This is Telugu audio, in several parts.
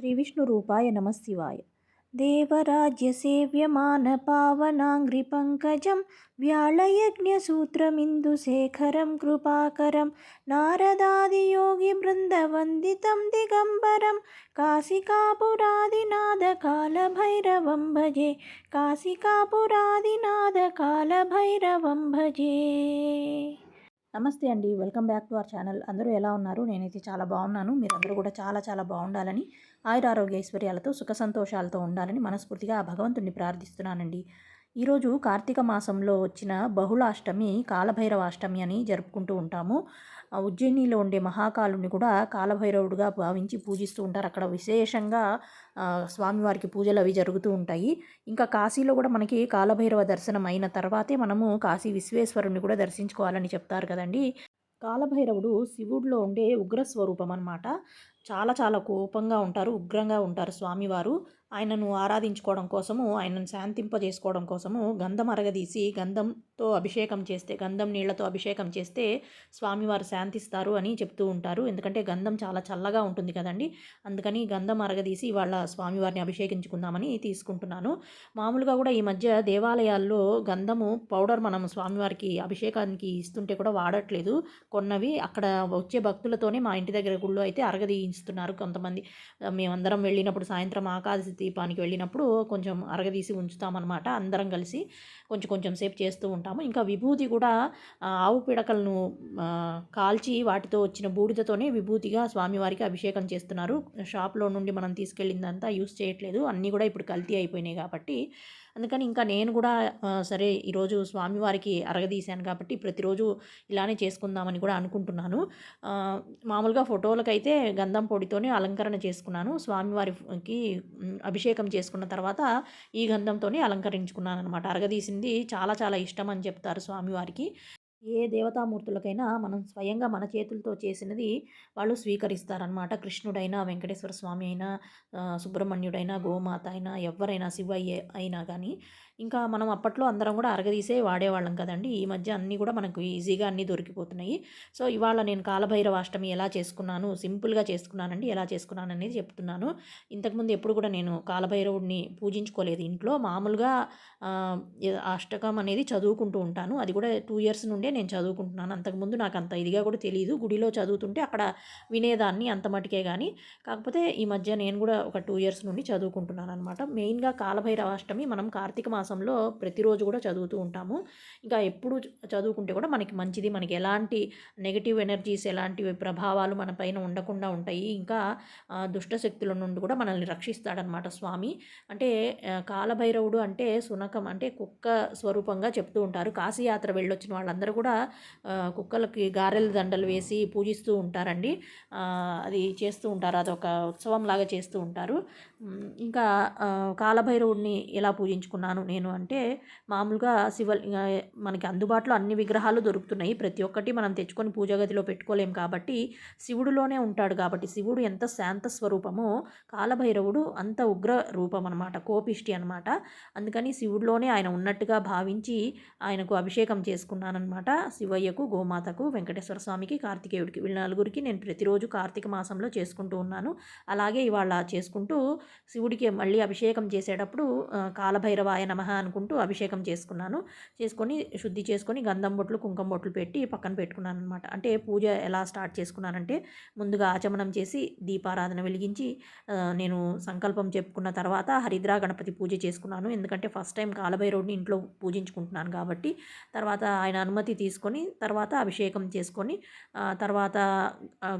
श्रीविष्णुरूपाय नमः शिवाय देवराज्यसेव्यमानपावनाङ्घ्रिपङ्कजं व्याळयज्ञसूत्रमिन्दुशेखरं कृपाकरं नारदादियोगिवृन्दवन्दितं दिगम्बरं काशिकापुरादिनाथकालभैरवं भजे కాశికాపురాదినాథకాలభైరవం భజే నమస్తే అండి welcome back to our channel అందరూ ఎలా ఉన్నారు నేనైతే చాలా బాగున్నాను మీరందరూ కూడా చాలా చాలా బాగుండాలని ఆయురారోగ్య ఐశ్వర్యాలతో సుఖ సంతోషాలతో ఉండాలని మనస్ఫూర్తిగా ఆ భగవంతుడిని ప్రార్థిస్తున్నానండి. ఈరోజు కార్తీక మాసంలో వచ్చిన బహుళాష్టమి కాలభైరవాష్టమి అని జరుపుకుంటూ ఉంటాము. ఉజ్జయినిలో ఉండే మహాకాలుని కూడా కాలభైరవుడుగా భావించి పూజిస్తూ ఉంటారు. అక్కడ విశేషంగా స్వామివారికి పూజలు అవి జరుగుతూ ఉంటాయి. ఇంకా కాశీలో కూడా మనకి కాలభైరవ దర్శనం అయిన తర్వాతే మనము కాశీ విశ్వేశ్వరుని కూడా దర్శించుకోవాలని చెప్తారు కదండి. కాలభైరవుడు శివుడిలో ఉండే ఉగ్రస్వరూపం అనమాట చాలా చాలా కోపంగా ఉంటారు ఉగ్రంగా ఉంటారు స్వామివారు. ఆయనను ఆరాధించుకోవడం కోసము ఆయనను శాంతింపజేసుకోవడం కోసము గంధం అరగదీసి గంధంతో అభిషేకం చేస్తే గంధం నీళ్ళతో అభిషేకం చేస్తే స్వామివారు శాంతిస్తారు అని చెప్తూ ఉంటారు. ఎందుకంటే గంధం చాలా చల్లగా ఉంటుంది కదండి. అందుకని గంధం అరగదీసి వాళ్ళ స్వామివారిని అభిషేకించుకుందామని తీసుకుంటున్నాను. మామూలుగా కూడా ఈ మధ్య దేవాలయాల్లో గంధము పౌడర్ మనం స్వామివారికి అభిషేకానికి ఇస్తుంటే కూడా వాడట్లేదు. కొన్నవి అక్కడ వచ్చే భక్తులతోనే మా ఇంటి దగ్గర గుళ్ళో అయితే అరగదీ ఇస్తున్నారు. కొంతమంది మేమందరం వెళ్ళినప్పుడు సాయంత్రం ఆకాశ దీపానికి వెళ్ళినప్పుడు కొంచెం అరగదీసి ఉంచుతామన్నమాట. అందరం కలిసి కొంచెం కొంచెం సేపు చేస్తూ ఉంటాము. ఇంకా విభూతి కూడా ఆవు పిడకలను కాల్చి వాటితో వచ్చిన బూడిదతోనే విభూతిగా స్వామివారికి అభిషేకం చేస్తున్నారు. షాప్లో నుండి మనం తీసుకెళ్ళిందంతా యూస్ చేయట్లేదు. అన్నీ కూడా ఇప్పుడు కల్తీ అయిపోయినాయి కాబట్టి అందుకని ఇంకా నేను కూడా సరే ఈరోజు స్వామివారికి అరగదీశాను కాబట్టి ప్రతిరోజు ఇలానే చేసుకుందామని కూడా అనుకుంటున్నాను. మామూలుగా ఫోటోలకైతే గంధం పొడితోనే అలంకరణ చేసుకున్నాను. స్వామివారికి అభిషేకం చేసుకున్న తర్వాత ఈ గంధంతోనే అలంకరించుకున్నాను అనమాట అరగదీసింది చాలా చాలా ఇష్టం అని చెప్తారు స్వామివారికి. ఏ దేవతామూర్తులకైనా మనం స్వయంగా మన చేతులతో చేసినది వాళ్ళు స్వీకరిస్తారనమాట కృష్ణుడైనా వెంకటేశ్వర స్వామి అయినా సుబ్రహ్మణ్యుడైనా గోమాత అయినా ఎవరైనా శివయ్య అయినా కానీ ఇంకా మనం అప్పట్లో అందరం కూడా అరగదీసే వాడేవాళ్ళం కదండి. ఈ మధ్య అన్నీ కూడా మనకు ఈజీగా అన్నీ దొరికిపోతున్నాయి. సో ఇవాళ నేను కాలభైరవ అష్టమి ఎలా చేసుకున్నాను సింపుల్గా చేసుకున్నానండి ఎలా చేసుకున్నాను అనేది చెప్తున్నాను. ఇంతకుముందు ఎప్పుడు కూడా నేను కాలభైరవుడిని పూజించుకోలేదు. ఇంట్లో మామూలుగా అష్టకం అనేది చదువుకుంటూ ఉంటాను. అది కూడా టూ ఇయర్స్ నుండే నేను చదువుకుంటున్నాను. అంతకుముందు నాకు అంత ఇదిగా కూడా తెలియదు గుడిలో చదువుతుంటే అక్కడ వినేదాన్ని అంత మటుకే కానీ కాకపోతే ఈ మధ్య నేను కూడా ఒక టూ ఇయర్స్ నుండి చదువుకుంటున్నాను అనమాట మెయిన్గా కాలభైరవాష్టమి మనం కార్తీక మాసంలో ప్రతిరోజు కూడా చదువుతూ ఉంటాము. ఇంకా ఎప్పుడు చదువుకుంటే కూడా మనకి మంచిది. మనకి ఎలాంటి నెగిటివ్ ఎనర్జీస్ ఎలాంటి ప్రభావాలు మన పైన ఉండకుండా ఉంటాయి. ఇంకా దుష్ట శక్తుల నుండి కూడా మనల్ని రక్షిస్తాడనమాట స్వామి. అంటే కాలభైరవుడు అంటే సునకం అంటే కుక్క స్వరూపంగా చెప్తూ ఉంటారు. కాశీయాత్ర వెళ్ళొచ్చిన వాళ్ళందరూ కూడా కుక్కలకి గారెల దండలు వేసి పూజిస్తూ ఉంటారండి. అది చేస్తూ ఉంటారు. అదొక ఉత్సవం లాగా చేస్తూ ఉంటారు. ఇంకా కాలభైరవుడిని ఎలా పూజించుకున్నాను నేను నేను అంటే మామూలుగా శివ మనకి అందుబాటులో అన్ని విగ్రహాలు దొరుకుతున్నాయి. ప్రతి ఒక్కటి మనం తెచ్చుకొని పూజ గదిలో పెట్టుకోలేం కాబట్టి శివుడులోనే ఉంటాడు కాబట్టి శివుడు ఎంత శాంత స్వరూపమో కాలభైరవుడు అంత ఉగ్ర రూపం అనమాట కోపిష్టి అనమాట అందుకని శివుడిలోనే ఆయన ఉన్నట్టుగా భావించి ఆయనకు అభిషేకం చేసుకున్నానమాట శివయ్యకు గోమాతకు వెంకటేశ్వర స్వామికి కార్తికేయుడికి వీళ్ళ నలుగురికి నేను ప్రతిరోజు కార్తీక మాసంలో చేసుకుంటూ ఉన్నాను. అలాగే ఇవాళ చేసుకుంటూ శివుడికి మళ్ళీ అభిషేకం చేసేటప్పుడు కాలభైరవాయ నమ అనుకుంటూ అభిషేకం చేసుకున్నాను. చేసుకొని శుద్ధి చేసుకొని గంధం బొట్లు కుంకుమ బొట్లు పెట్టి పక్కన పెట్టుకున్నాను అనమాట అంటే పూజ ఎలా స్టార్ట్ చేసుకున్నానంటే ముందుగా ఆచమనం చేసి దీపారాధన వెలిగించి నేను సంకల్పం చెప్పుకున్న తర్వాత హరిద్రా గణపతి పూజ చేసుకున్నాను. ఎందుకంటే ఫస్ట్ టైం కాలభైరవుడిని ఇంట్లో పూజించుకుంటున్నాను కాబట్టి తర్వాత ఆయన అనుమతి తీసుకొని తర్వాత అభిషేకం చేసుకొని తర్వాత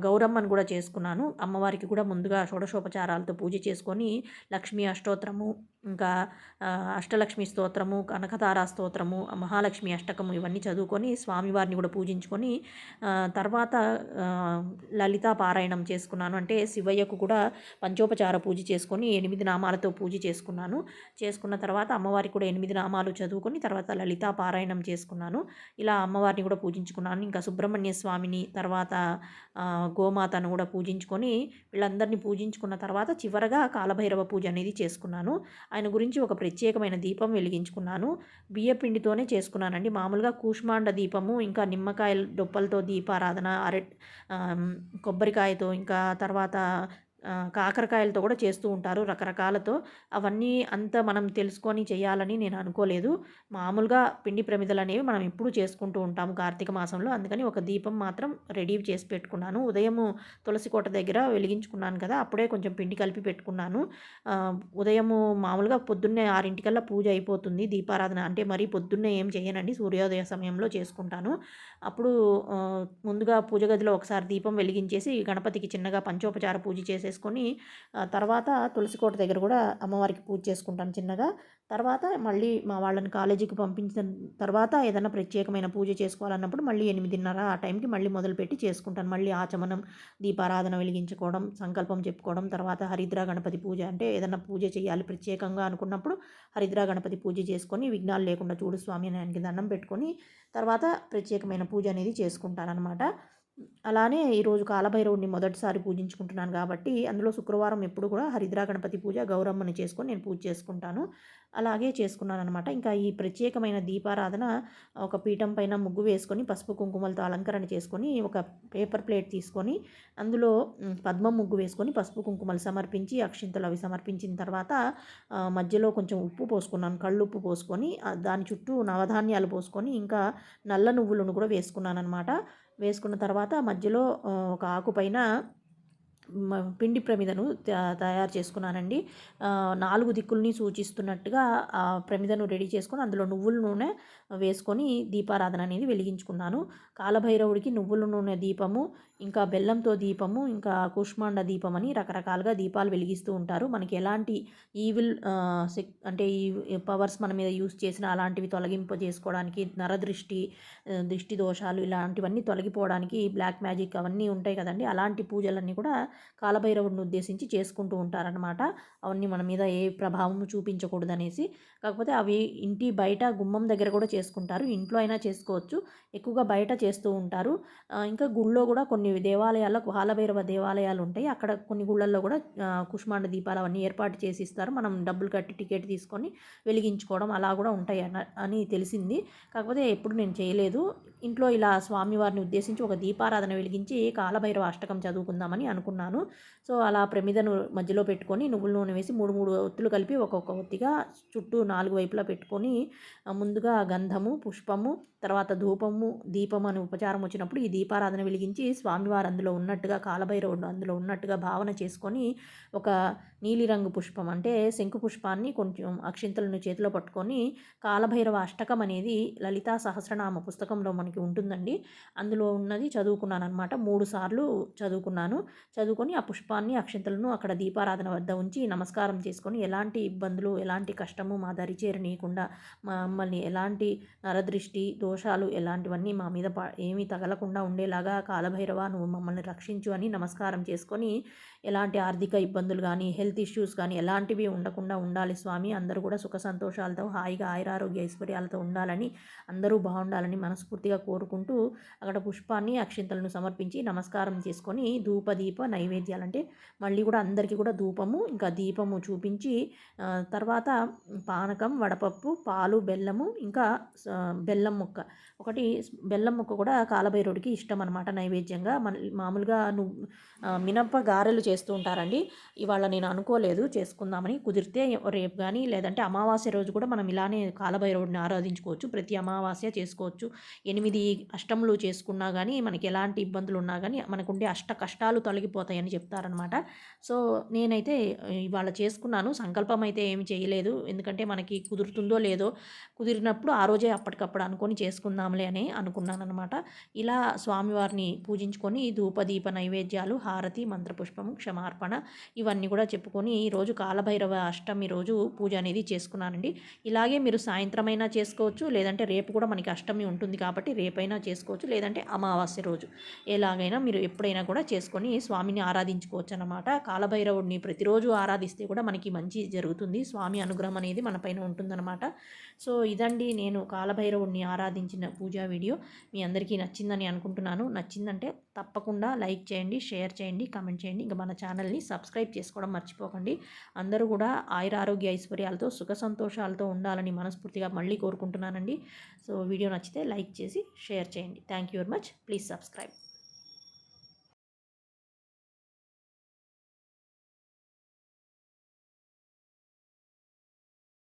గౌరమ్మను కూడా చేసుకున్నాను. అమ్మవారికి కూడా ముందుగా షోడశోపచారాలతో పూజ చేసుకొని లక్ష్మీ అష్టోత్తరము ఇంకా అష్టలక్ష్మి స్తోత్రము కనకతారా స్తోత్రము మహాలక్ష్మి అష్టకము ఇవన్నీ చదువుకొని స్వామివారిని కూడా పూజించుకొని తర్వాత లలితా పారాయణం చేసుకున్నాను. అంటే శివయ్యకు కూడా పంచోపచార పూజ చేసుకొని ఎనిమిది నామాలతో పూజ చేసుకున్నాను. చేసుకున్న తర్వాత అమ్మవారికి కూడా ఎనిమిది నామాలు చదువుకొని తర్వాత లలితా పారాయణం చేసుకున్నాను. ఇలా అమ్మవారిని కూడా పూజించుకున్నాను. ఇంకా సుబ్రహ్మణ్య స్వామిని తర్వాత గోమాతను కూడా పూజించుకొని వీళ్ళందరినీ పూజించుకున్న తర్వాత చివరగా కాలభైరవ పూజ అనేది చేసుకున్నాను. ఆయన గురించి ఒక ప్రత్యేకమైన దీపం వెలిగించుకున్నాను. బియ్యపిండితోనే చేసుకున్నానండి. మామూలుగా కూష్మాండ దీపము ఇంకా నిమ్మకాయల డొప్పలతో దీపారాధన అరె కొబ్బరికాయతో ఇంకా తర్వాత కాకరకాయలతో కూడా చేస్తూ ఉంటారు రకరకాలతో. అవన్నీ అంత మనం తెలుసుకొని చేయాలని నేను అనుకోలేదు. మామూలుగా పిండి ప్రమిదలు అనేవి మనం ఎప్పుడూ చేసుకుంటూ ఉంటాము కార్తీక మాసంలో. అందుకని ఒక దీపం మాత్రం రెడీ చేసి పెట్టుకున్నాను. ఉదయం తులసి కోట దగ్గర వెలిగించుకున్నాను కదా అప్పుడే కొంచెం పిండి కలిపి పెట్టుకున్నాను. ఉదయము మామూలుగా పొద్దున్నే ఆరింటికల్లా పూజ అయిపోతుంది దీపారాధన. అంటే మరీ పొద్దున్నే ఏం చేయనండి సూర్యోదయ సమయంలో చేసుకుంటాను. అప్పుడు ముందుగా పూజ గదిలో ఒకసారి దీపం వెలిగించేసి గణపతికి చిన్నగా పంచోపచార పూజ చేసేసుకొని తర్వాత తులసి కోట దగ్గర కూడా అమ్మవారికి పూజ చేసుకుంటాను చిన్నగా. తర్వాత మళ్ళీ మా వాళ్ళని కాలేజీకి పంపించిన తర్వాత ఏదైనా ప్రత్యేకమైన పూజ చేసుకోవాలన్నప్పుడు మళ్ళీ ఎనిమిదిన్నర ఆ టైంకి మళ్ళీ మొదలుపెట్టి చేసుకుంటాను. మళ్ళీ ఆచమనం దీపారాధన వెలిగించుకోవడం సంకల్పం చెప్పుకోవడం తర్వాత హరిద్ర గణపతి పూజ అంటే ఏదైనా పూజ చేయాలి ప్రత్యేకంగా అనుకున్నప్పుడు హరిద్ర గణపతి పూజ చేసుకొని విఘ్నాలు లేకుండా చూడు స్వామి అని ఆయనకి దండం పెట్టుకొని తర్వాత ప్రత్యేకమైన పూజ అనేది చేసుకుంటానమాట అలానే ఈరోజు కాలభైరవుడిని మొదటిసారి పూజించుకుంటున్నాను కాబట్టి అందులో శుక్రవారం ఎప్పుడు కూడా హరిద్రా గణపతి పూజ గౌరమ్మని చేసుకొని నేను పూజ చేసుకుంటాను. అలాగే చేసుకున్నాను అనమాట ఇంకా ఈ ప్రత్యేకమైన దీపారాధన ఒక పీఠం పైన ముగ్గు వేసుకొని పసుపు కుంకుమలతో అలంకరణ చేసుకొని ఒక పేపర్ ప్లేట్ తీసుకొని అందులో పద్మం ముగ్గు వేసుకొని పసుపు కుంకుమలు సమర్పించి అక్షింతలు అవి సమర్పించిన తర్వాత మధ్యలో కొంచెం ఉప్పు పోసుకున్నాను. కళ్ళు ఉప్పు పోసుకొని దాని చుట్టూ నవధాన్యాలు పోసుకొని ఇంకా నల్ల నువ్వులను కూడా వేసుకున్నాను అనమాట వేసుకున్న తర్వాత మధ్యలో ఒక ఆకు పైన పిండి ప్రమిదను తయారు చేసుకున్నానండి. నాలుగు దిక్కుల్ని సూచిస్తున్నట్టుగా ఆ ప్రమిదను రెడీ చేసుకొని అందులో నువ్వుల నూనె వేసుకొని దీపారాధన అనేది వెలిగించుకున్నాను. కాలభైరవుడికి నువ్వుల నూనె దీపము ఇంకా బెల్లంతో దీపము ఇంకా కుష్మాండ దీపం అని రకరకాలుగా దీపాలు వెలిగిస్తూ ఉంటారు. మనకి ఎలాంటి ఈవిల్ అంటే ఈ పవర్స్ మన మీద యూస్ చేసిన అలాంటివి తొలగింప చేసుకోవడానికి నరదృష్టి దృష్టి దోషాలు ఇలాంటివన్నీ తొలగిపోవడానికి బ్లాక్ మ్యాజిక్ అవన్నీ ఉంటాయి కదండి. అలాంటి పూజలన్నీ కూడా కాలభైరవుడిని ఉద్దేశించి చేసుకుంటూ ఉంటారనమాట అవన్నీ మన మీద ఏ ప్రభావం చూపించకూడదు అనేసి కాకపోతే అవి ఇంటి బయట గుమ్మం దగ్గర కూడా చేసుకుంటారు. ఇంట్లో అయినా చేసుకోవచ్చు. ఎక్కువగా బయట చేస్తూ ఉంటారు. ఇంకా గుళ్ళో కూడా కొన్ని దేవాలయాల్లో కాలభైరవ దేవాలయాలు ఉంటాయి. అక్కడ కొన్ని గుళ్ళల్లో కూడా కుష్మాండ దీపాలు అవన్నీ ఏర్పాటు చేసి ఇస్తారు మనం డబ్బులు కట్టి టికెట్ తీసుకొని వెలిగించుకోవడం అలా కూడా ఉంటాయి అని తెలిసింది. కాకపోతే ఎప్పుడు నేను చేయలేదు. ఇంట్లో ఇలా స్వామివారిని ఉద్దేశించి ఒక దీపారాధన వెలిగించి కాలభైరవ అష్టకం చదువుకుందామని అనుకున్నాను. సో అలా ప్రమిదను మధ్యలో పెట్టుకొని నువ్వుల నూనె వేసి మూడు మూడు ఒత్తులు కలిపి ఒక్కొక్క ఒత్తిగా చుట్టూ నాలుగు వైపులా పెట్టుకొని ముందుగా గంధము పుష్పము తర్వాత ధూపము దీపం అని ఉపచారం వచ్చినప్పుడు ఈ దీపారాధన వెలిగించి స్వామివారు అందులో ఉన్నట్టుగా కాలభైరవుడు అందులో ఉన్నట్టుగా భావన చేసుకొని ఒక నీలిరంగు పుష్పం అంటే శంకు పుష్పాన్ని కొంచెం అక్షింతలను చేతిలో పట్టుకొని కాలభైరవ అష్టకం అనేది లలితా సహస్రనామ పుస్తకంలో మనకి ఉంటుందండి. అందులో ఉన్నది చదువుకున్నాను అనమాట మూడు సార్లు చదువుకున్నాను. చదువుకొని ఆ పుష్పాన్ని అక్షింతలను అక్కడ దీపారాధన వద్ద ఉంచి నమస్కారం చేసుకొని ఎలాంటి ఇబ్బందులు ఎలాంటి కష్టము మా దరి చేరనీయకుండా మమ్మల్ని ఎలాంటి నరదృష్టి దోషాలు ఎలాంటివన్నీ మా మీద ఏమీ తగలకుండా ఉండేలాగా కాలభైరవ నువ్వు మమ్మల్ని రక్షించు అని నమస్కారం చేసుకొని ఎలాంటి ఆర్థిక ఇబ్బందులు కానీ హెల్త్ ఇష్యూస్ కానీ ఎలాంటివి ఉండకుండా ఉండాలి స్వామి. అందరూ కూడా సుఖ సంతోషాలతో హాయిగా ఆయురారోగ్య ఐశ్వర్యాలతో ఉండాలని అందరూ బాగుండాలని మనస్ఫూర్తిగా కోరుకుంటూ అక్కడ పుష్పాన్ని అక్షింతలను సమర్పించి నమస్కారం చేసుకొని ధూప దీప నైవేద్యాలు అంటే మళ్ళీ కూడా అందరికీ కూడా ధూపము ఇంకా దీపము చూపించి తర్వాత పానకం వడపప్పు పాలు బెల్లము ఇంకా బెల్లం ముక్క. ఒకటి బెల్లం ముక్క కూడా కాలభైరుడికి ఇష్టం అనమాట నైవేద్యంగా. మన మామూలుగా నువ్వు మినప్ప గారెలు చేస్తూ ఉంటారండి. ఇవాళ నేను అనుకోలేదు చేసుకుందామని. కుదిరితే రేపు కానీ లేదంటే అమావాస్య రోజు కూడా మనం ఇలానే కాలభైరవుడిని ఆరాధించుకోవచ్చు. ప్రతి అమావాస్య చేసుకోవచ్చు. ఎనిమిది అష్టములు చేసుకున్నా కానీ మనకి ఎలాంటి ఇబ్బందులు ఉన్నా కానీ మనకుండే అష్ట కష్టాలు అయిపోతాయని చెప్తారనమాట సో నేనైతే ఇవాళ చేసుకున్నాను. సంకల్పం అయితే ఏమి చేయలేదు. ఎందుకంటే మనకి కుదురుతుందో లేదో కుదిరినప్పుడు ఆ రోజే అప్పటికప్పుడు అనుకొని చేసుకుందాంలే అని అనుకున్నాను అనమాట ఇలా స్వామివారిని పూజించుకొని ధూపదీప నైవేద్యాలు హారతి మంత్రపుష్పము క్షమార్పణ ఇవన్నీ కూడా చెప్పుకొని ఈరోజు కాలభైరవ అష్టమి రోజు పూజ అనేది చేసుకున్నానండి. ఇలాగే మీరు సాయంత్రమైనా చేసుకోవచ్చు. లేదంటే రేపు కూడా మనకి అష్టమి ఉంటుంది కాబట్టి రేపైనా చేసుకోవచ్చు. లేదంటే అమావాస్య రోజు ఎలాగైనా మీరు ఎప్పుడైనా కూడా చేసుకొని స్వామిని ఆరాధించుకోవచ్చు అనమాట కాలభైరవుడిని ప్రతిరోజు ఆరాధిస్తే కూడా మనకి మంచి జరుగుతుంది. స్వామి అనుగ్రహం అనేది మన పైన ఉంటుందన్నమాట. సో ఇదండి నేను కాలభైరవుడిని ఆరాధించిన పూజా వీడియో. మీ అందరికీ నచ్చిందని అనుకుంటున్నాను. నచ్చిందంటే తప్పకుండా లైక్ చేయండి షేర్ చేయండి కమెంట్ చేయండి. ఇంకా మన ఛానల్ని సబ్స్క్రైబ్ చేసుకోవడం మర్చిపోకండి. అందరూ కూడా ఆయుర ఆరోగ్య ఐశ్వర్యాలతో సుఖ సంతోషాలతో ఉండాలని మనస్ఫూర్తిగా మళ్ళీ కోరుకుంటున్నానండి. సో వీడియో నచ్చితే లైక్ చేసి షేర్ చేయండి. Thank you very much. Please subscribe.